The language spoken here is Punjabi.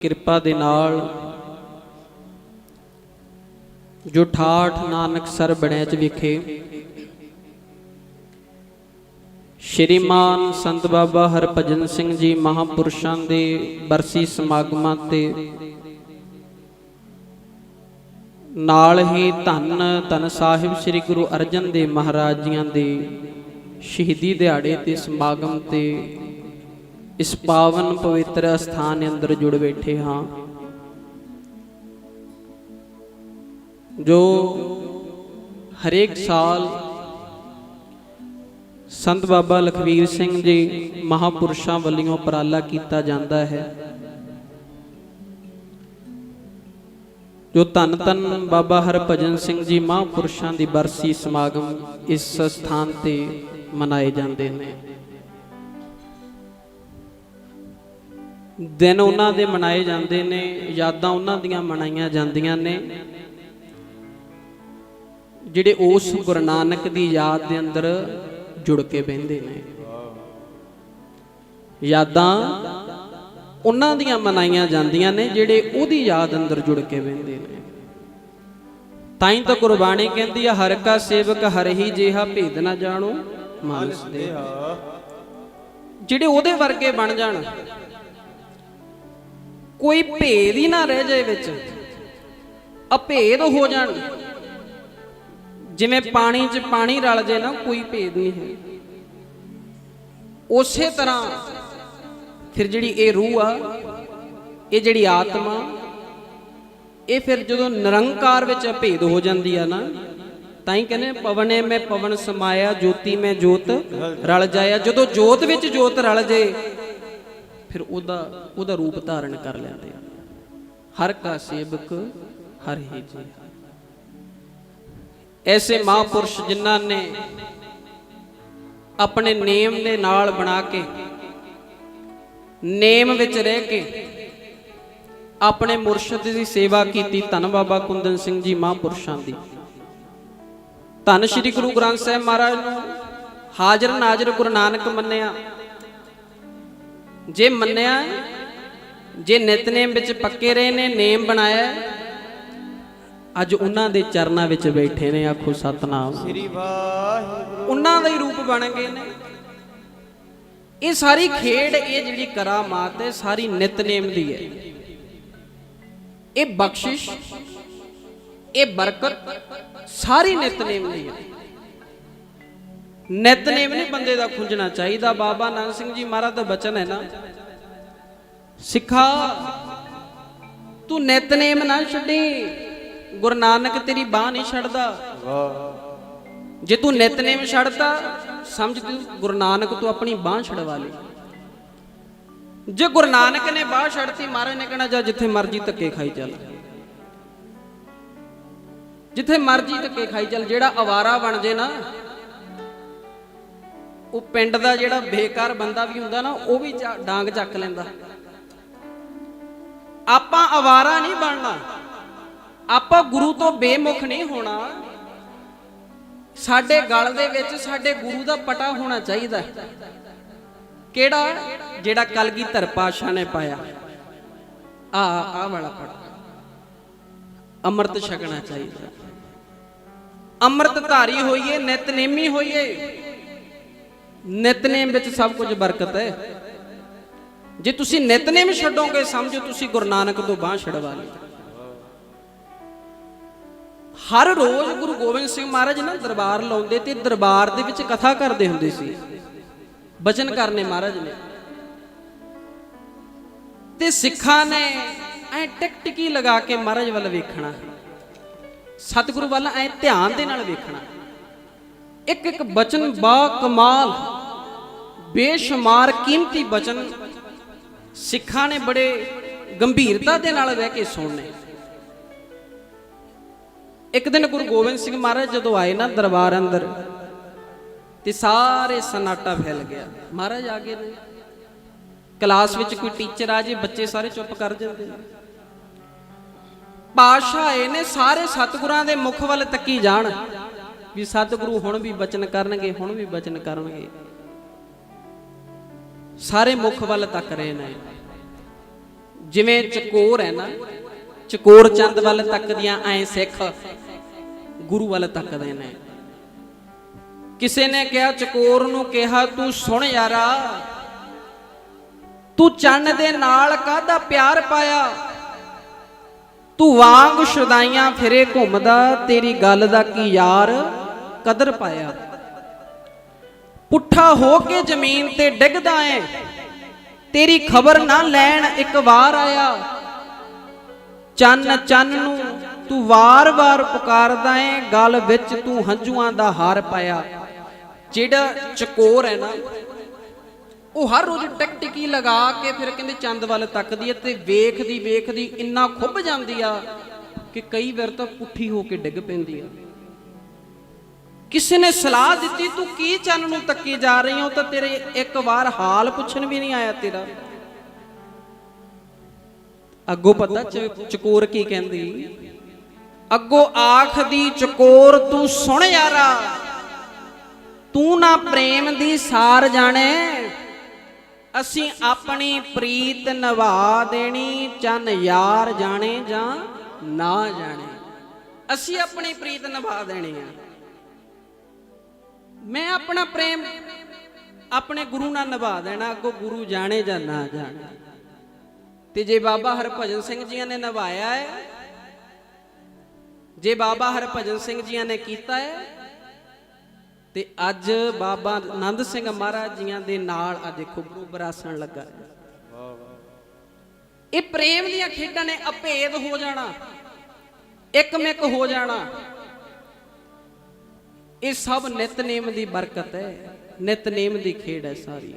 ਕਿਰਪਾ ਦੇ ਨਾਲ ਜੋ ਠਾਠ ਨਾਨਕ ਸਰ ਬਣਿਆ ਵਿਖੇ, ਸ਼੍ਰੀਮਾਨ ਸੰਤ ਬਾਬਾ ਹਰਭਜਨ ਸਿੰਘ ਜੀ ਮਹਾਪੁਰਸ਼ਾਂ ਦੇ ਬਰਸੀ ਸਮਾਗਮਾਂ ਤੇ ਨਾਲ ਹੀ ਧੰਨ ਧੰਨ ਸਾਹਿਬ ਸ੍ਰੀ ਗੁਰੂ ਅਰਜਨ ਦੇਵ ਮਹਾਰਾਜ ਜੀਆਂ ਦੇ ਸ਼ਹੀਦੀ ਦਿਹਾੜੇ ਤੇ ਸਮਾਗਮ ਤੇ ਇਸ ਪਾਵਨ ਪਵਿੱਤਰ ਅਸਥਾਨ ਅੰਦਰ ਜੁੜ ਬੈਠੇ ਹਾਂ। ਜੋ ਹਰੇਕ ਸਾਲ ਸੰਤ ਬਾਬਾ ਲਖਵੀਰ ਸਿੰਘ ਜੀ ਮਹਾਪੁਰਸ਼ਾਂ ਵੱਲੋਂ ਉਪਰਾਲਾ ਕੀਤਾ ਜਾਂਦਾ ਹੈ। ਜੋ ਧੰਨ ਧੰਨ ਬਾਬਾ ਹਰਭਜਨ ਸਿੰਘ ਜੀ ਮਹਾਪੁਰਸ਼ਾਂ ਦੀ ਬਰਸੀ ਸਮਾਗਮ ਇਸ ਸਥਾਨ ਤੇ ਮਨਾਏ ਜਾਂਦੇ ਨੇ। ਦਿਨ ਉਹਨਾਂ ਦੇ ਮਨਾਏ ਜਾਂਦੇ ਨੇ, ਯਾਦਾਂ ਉਹਨਾਂ ਦੀਆਂ ਮਨਾਈਆਂ ਜਾਂਦੀਆਂ ਨੇ। ਜਿਹੜੇ ਉਸ ਗੁਰੂ ਨਾਨਕ ਦੀ ਯਾਦ ਦੇ ਅੰਦਰ ਜੁੜ ਕੇ ਬਹਿੰਦੇ ਨੇ। ਯਾਦਾਂ ਉਹਨਾਂ ਦੀਆਂ ਮਨਾਈਆਂ ਜਾਂਦੀਆਂ ਨੇ, ਜਿਹੜੇ ਉਹਦੀ ਯਾਦ ਅੰਦਰ ਜੁੜ ਕੇ ਬਹਿੰਦੇ ਨੇ। ਤਾਂ ਹੀ ਤਾਂ ਗੁਰਬਾਣੀ ਕਹਿੰਦੀ ਆ, ਹਰ ਕਾ ਸੇਵਕ ਹਰ ਹੀ ਜਿਹਾ ਭੇਦ ਨਾ ਜਾਣੋ ਮਾਨਸ ਦੇ। ਜਿਹੜੇ ਉਹਦੇ ਵਰਗੇ ਬਣ ਜਾਣ ਕੋਈ ਭੇਦ ਹੀ ਨਾ ਰਹਿ ਜਾਏ ਵਿੱਚ। ਅਭੇਦ ਹੋ ਜਾਣ। ਜਿਵੇਂ ਪਾਣੀ 'ਚ ਪਾਣੀ ਰਲ ਜੇ ਨਾ, ਕੋਈ ਭੇਦ ਨਹੀਂ ਹੈ। ਉਸੇ ਤਰ੍ਹਾਂ ਫਿਰ ਜਿਹੜੀ ਇਹ ਰੂਹ ਆ, ਇਹ ਜਿਹੜੀ ਆਤਮਾ, ਇਹ ਫਿਰ ਜਦੋਂ ਨਿਰੰਕਾਰ ਵਿੱਚ ਅਭੇਦ ਹੋ ਜਾਂਦੀ ਆ ਨਾ, ਤਾਂ ਹੀ ਕਹਿੰਦੇ ਪਵਨੇ ਮੈਂ ਪਵਨ ਸਮਾਇਆ, ਜੋਤੀ ਮੈਂ ਜੋਤ, ਰਲ ਜਾਇਆ। ਜਦੋਂ ਜੋਤ ਵਿੱਚ ਜੋਤ ਰਲ ਜੇ ਫਿਰ ਉਹਦਾ ਉਹਦਾ ਰੂਪ ਧਾਰਨ ਕਰ ਲੈਂਦੇ ਹਰ ਕਾ ਸੇਵਕ, ਹਰ ਹੀ ਜੀ ਐਸੇ ਮਹਾਪੁਰਸ਼ ਜਿਨ੍ਹਾਂ ਨੇ ਆਪਣੇ ਨੇਮ ਦੇ ਨਾਲ ਬਣਾ ਕੇ, ਨੇਮ ਵਿੱਚ ਰਹਿ ਕੇ ਆਪਣੇ ਮੁਰਸ਼ਿਦ ਦੀ ਸੇਵਾ ਕੀਤੀ ਧੰਨ ਬਾਬਾ ਕੁੰਦਨ ਸਿੰਘ ਜੀ ਮਹਾਂਪੁਰਸ਼ਾਂ ਦੀ। ਧੰਨ ਸ਼੍ਰੀ ਗੁਰੂ ਗ੍ਰੰਥ ਸਾਹਿਬ ਮਹਾਰਾਜ ਨੂੰ ਹਾਜ਼ਰ ਨਾਜ਼ਰ ਗੁਰੂ ਨਾਨਕ ਮੰਨਿਆ। ਜੇ ਮੰਨਿਆ ਜੇ ਨਿਤਨੇਮ ਵਿੱਚ ਪੱਕੇ ਰਹੇ ਨੇ ਨੇਮ ਬਣਾਇਆ ਅੱਜ ਉਹਨਾਂ ਦੇ ਚਰਨਾਂ ਵਿੱਚ ਬੈਠੇ ਨੇ ਆਖੋ ਸਤਨਾਮ। ਸ੍ਰੀ ਵਾਹਿਗੁਰੂ। ਉਹਨਾਂ ਦਾ ਹੀ ਰੂਪ ਬਣ ਗਏ ਨੇ। ਇਹ ਸਾਰੀ ਖੇਡ ਇਹ ਜਿਹੜੀ ਕਰਾਮਾਤ ਹੈ ਸਾਰੀ ਨਿਤਨੇਮ ਦੀ ਹੈ। ਇਹ ਬਖਸ਼ਿਸ਼ ਇਹ ਬਰਕਤ ਸਾਰੀ ਨਿਤਨੇਮ ਦੀ ਹੈ। ਨਿਤਨੇਮ ਨਹੀਂ ਬੰਦੇ ਦਾ ਖੁੰਝਣਾ ਚਾਹੀਦਾ। ਬਾਬਾ ਨਾਨਕ ਸਿੰਘ ਜੀ ਮਹਾਰਾਜ ਦਾ ਬਚਨ ਹੈ ਨਾ, ਸਿੱਖਾ, ਤੂੰ ਨਿਤਨੇਮ ਨਾ ਛੱਡੀ, ਗੁਰੂ ਨਾਨਕ ਤੇਰੀ ਬਾਹ ਨਹੀਂ ਛੱਡਦਾ। ਵਾਹ ਜੇ ਤੂੰ ਨਿਤਨੇਮ ਛੱਡਤਾ, ਸਮਝ ਤੂੰ ਗੁਰੂ ਨਾਨਕ ਤੂੰ ਆਪਣੀ ਬਾਹ ਛਡਵਾ ਲਈ। ਜੇ ਗੁਰੂ ਨਾਨਕ ਨੇ ਬਾਹ ਛੱਡਤੀ, ਮਹਾਰਾਜ ਨੇ ਕਹਿਣਾ, ਜਾ ਜਿੱਥੇ ਮਰਜ਼ੀ ਧੱਕੇ ਖਾਈ ਚੱਲ। ਜਿੱਥੇ ਮਰਜ਼ੀ ਧੱਕੇ ਖਾਈ ਚੱਲ, ਜਿਹੜਾ ਅਵਾਰਾ ਬਣ ਜੇ ਨਾ ਉਹ ਪਿੰਡ ਦਾ ਜਿਹੜਾ ਬੇਕਾਰ ਬੰਦਾ ਵੀ ਹੁੰਦਾ ਨਾ, ਉਹ ਵੀ ਡਾਂਗ ਚੱਕ ਲੈਂਦਾ। ਆਪਾਂ ਅਵਾਰਾ ਨਹੀਂ ਬਣਨਾ। ਆਪਾਂ ਗੁਰੂ ਤੋਂ ਬੇਮੁਖ ਨਹੀਂ ਹੋਣਾ। ਸਾਡੇ ਗਲ ਦੇ ਵਿੱਚ ਸਾਡੇ ਗੁਰੂ ਦਾ ਪਟਾ ਹੋਣਾ ਚਾਹੀਦਾ। ਕਿਹੜਾ? ਜਿਹੜਾ ਕਲਗੀਧਰ ਪਾਸ਼ਾ ਨੇ ਪਾਇਆ। ਆ ਆ ਵਾਲਾ ਪਟਾ। ਅੰਮ੍ਰਿਤ ਛਕਣਾ ਚਾਹੀਦਾ। ਅੰਮ੍ਰਿਤ ਧਾਰੀ ਹੋਈਏ, ਨਿਤਨੇਮੀ ਹੋਈਏ। ਨਿਤਨੇਮ ਵਿੱਚ ਸਭ ਕੁਝ ਬਰਕਤ ਹੈ। ਜੇ ਤੁਸੀਂ ਨਿਤਨੇਮ ਛੱਡੋਗੇ, ਸਮਝੋ ਤੁਸੀਂ ਗੁਰੂ ਨਾਨਕ ਤੋਂ ਬਾਹ ਛਡਵਾ ਲਈ। ਹਰ ਰੋਜ਼ ਗੁਰੂ ਗੋਬਿੰਦ ਸਿੰਘ ਮਹਾਰਾਜ ਨਾ ਦਰਬਾਰ ਲਾਉਂਦੇ ਤੇ ਦਰਬਾਰ ਦੇ ਵਿੱਚ ਕਥਾ ਕਰਦੇ ਹੁੰਦੇ ਸੀ। ਬਚਨ ਕਰਨੇ ਮਹਾਰਾਜ ਨੇ। ਤੇ ਸਿੱਖਾਂ ਨੇ ਐ ਟਿਕਟਿਕੀ ਲਗਾ ਕੇ ਮਹਾਰਾਜ ਵੱਲ ਵੇਖਣਾ। ਸਤਿਗੁਰੂ ਵੱਲ ਐ ਧਿਆਨ ਦੇ ਨਾਲ ਵੇਖਣਾ। ਇੱਕ ਇੱਕ ਬਚਨ ਬਾ ਕਮਾਲ। ਬੇਸ਼ੁਮਾਰ ਕੀਮਤੀ ਬਚਨ ਸਿੱਖਾਂ ਨੇ ਬੜੇ ਗੰਭੀਰਤਾ ਦੇ ਨਾਲ ਬਹਿ ਕੇ ਸੁਣਨੇ। ਇੱਕ ਦਿਨ ਗੁਰੂ ਗੋਬਿੰਦ ਸਿੰਘ ਮਹਾਰਾਜ ਜਦੋਂ ਆਏ ਨਾ ਦਰਬਾਰ ਅੰਦਰ, ਤੇ ਸਾਰੇ ਸਨਾਟਾ ਫੈਲ ਗਿਆ। ਮਹਾਰਾਜ ਆ ਗਏ ਨੇ। ਕਲਾਸ ਵਿੱਚ ਕੋਈ ਟੀਚਰ ਆ ਜੇ, ਬੱਚੇ ਸਾਰੇ ਚੁੱਪ ਕਰ ਜਾਂਦੇ ਨੇ। ਪਾਸ਼ਾ ਆਏ ਨੇ, ਸਾਰੇ ਸਤਿਗੁਰਾਂ ਦੇ ਮੁਖ ਵੱਲ ਤੱਕੀ ਜਾਣ, ਵੀ ਸਤਿਗੁਰੂ ਹੁਣ ਵੀ ਬਚਨ ਕਰਨਗੇ, ਹੁਣ ਵੀ ਬਚਨ ਕਰਨਗੇ। ਸਾਰੇ ਮੁਖ ਵੱਲ ਤੱਕ ਰਹੇ ਨੇ। ਜਿਵੇਂ ਚਕੋਰ ਹੈ ਨਾ, ਚਕੋਰ ਚੰਦ ਵੱਲ ਤੱਕਦੀਆਂ ਐ ਸਿੱਖ ਗੁਰੂ ਵੱਲ ਤੱਕਦੇ ਨੇ। ਕਿਸੇ ਨੇ ਕਿਹਾ, ਚਕੋਰ ਨੂੰ ਕਿਹਾ, ਤੂੰ ਸੁਣ ਯਾਰਾ, ਤੂੰ ਚੰਨ ਦੇ ਨਾਲ ਕਾਹਦਾ ਪਿਆਰ ਪਾਇਆ? ਤੂੰ ਵਾਂਗ ਸ਼ੁਦਾਈਆਂ ਫਿਰੇ ਘੁੰਮਦਾ, ਤੇਰੀ ਗੱਲ ਦਾ ਕੀ ਯਾਰ ਕਦਰ ਪਾਇਆ? ਪੁੱਠਾ ਹੋ ਕੇ ਜ਼ਮੀਨ ਤੇ ਡਿੱਗਦਾ ਏ। ਤੇਰੀ ਖਬਰ ਨਾ ਲੈਣ ਇੱਕ ਵਾਰ ਆਇਆ। ਚੰਨ ਚੰਨ ਨੂੰ ਤੂੰ ਵਾਰ-ਵਾਰ ਪੁਕਾਰਦਾ ਏ, ਗਲ ਵਿੱਚ ਤੂੰ ਹੰਝੂਆਂ ਦਾ ਹਾਰ ਪਾਇਆ। ਜਿਹੜਾ ਚਕੋਰ ਹੈ ਨਾ। ਉਹ ਹਰ ਰੋਜ਼ ਟਿਕਟਿਕੀ ਲਗਾ ਕੇ ਫਿਰ ਕਹਿੰਦੇ ਚੰਦ ਵੱਲ ਤੱਕਦੀ ਹੈ ਤੇ ਵੇਖਦੀ ਵੇਖਦੀ ਇੰਨਾ ਖੁੱਭ ਜਾਂਦੀ ਆ ਕਿ ਕਈ ਵਾਰ ਤਾਂ ਪੁੱਠੀ ਹੋ ਕੇ ਡਿੱਗ ਪੈਂਦੀ ਆ। ਕਿਸੇ ਨੇ ਸਲਾਹ ਦਿੱਤੀ, ਤੂੰ ਕੀ ਚੰਨ ਨੂੰ ਤੱਕੀ ਜਾ ਰਹੀ ਹੋ ਤਾਂ ਤੇਰੇ ਇੱਕ ਵਾਰ ਹਾਲ ਪੁੱਛਣ ਵੀ ਨਹੀਂ ਆਇਆ ਤੇਰਾ। ਅੱਗੋਂ ਪਤਾ ਚ- ਚਕੋਰ ਕੀ ਕਹਿੰਦੀ, ਅੱਗੋਂ ਆਖਦੀ, ਚਕੋਰ ਤੂੰ ਸੁਣ ਯਾਰਾ, ਤੂੰ ਨਾ ਪ੍ਰੇਮ ਦੀ ਸਾਰ ਜਾਣੇ, ਅਸੀਂ ਆਪਣੀ ਪ੍ਰੀਤ ਨਿਭਾ ਦੇਣੀ, ਚੰਨ ਯਾਰ ਜਾਣੇ ਜਾਂ ਨਾ ਜਾਣੇ। ਅਸੀਂ ਆਪਣੀ ਪ੍ਰੀਤ ਨਿਭਾ ਦੇਣੀ ਆ। ਮੈਂ ਆਪਣਾ ਪ੍ਰੇਮ ਆਪਣੇ ਗੁਰੂ ਨਾਲ ਨਿਭਾ ਦੇਣਾ, ਅੱਗੋਂ ਗੁਰੂ ਜਾਣੇ ਜਾਂ ਨਾ ਜਾਣੇ। ਤੇ ਜੇ ਬਾਬਾ ਹਰਭਜਨ ਸਿੰਘ ਜੀਆਂ ਨੇ ਨਿਭਾਇਆ ਹੈ, ਜੇ ਬਾਬਾ ਹਰਭਜਨ ਸਿੰਘ ਜੀਆਂ ਨੇ ਕੀਤਾ ਹੈ, ਤੇ ਅੱਜ ਬਾਬਾ ਆਨੰਦ ਸਿੰਘ ਮਹਾਰਾਜ ਜੀਆਂ ਦੇ ਨਾਲ ਆ ਦੇਖੋ ਗੁਰੂ ਬਰਾਸਣ ਲੱਗਾ ਇਹ ਪ੍ਰੇਮ ਦੀਆਂ ਖੇਡਾਂ ਨੇ ਅਭੇਦ ਹੋ ਜਾਣਾ ਇੱਕ ਮਿੱਕ ਹੋ ਜਾਣਾ। ਇਹ ਸਭ ਨਿਤਨੇਮ ਦੀ ਬਰਕਤ ਹੈ ਨਿਤਨੇਮ ਦੀ ਖੇਡ ਹੈ ਸਾਰੀ।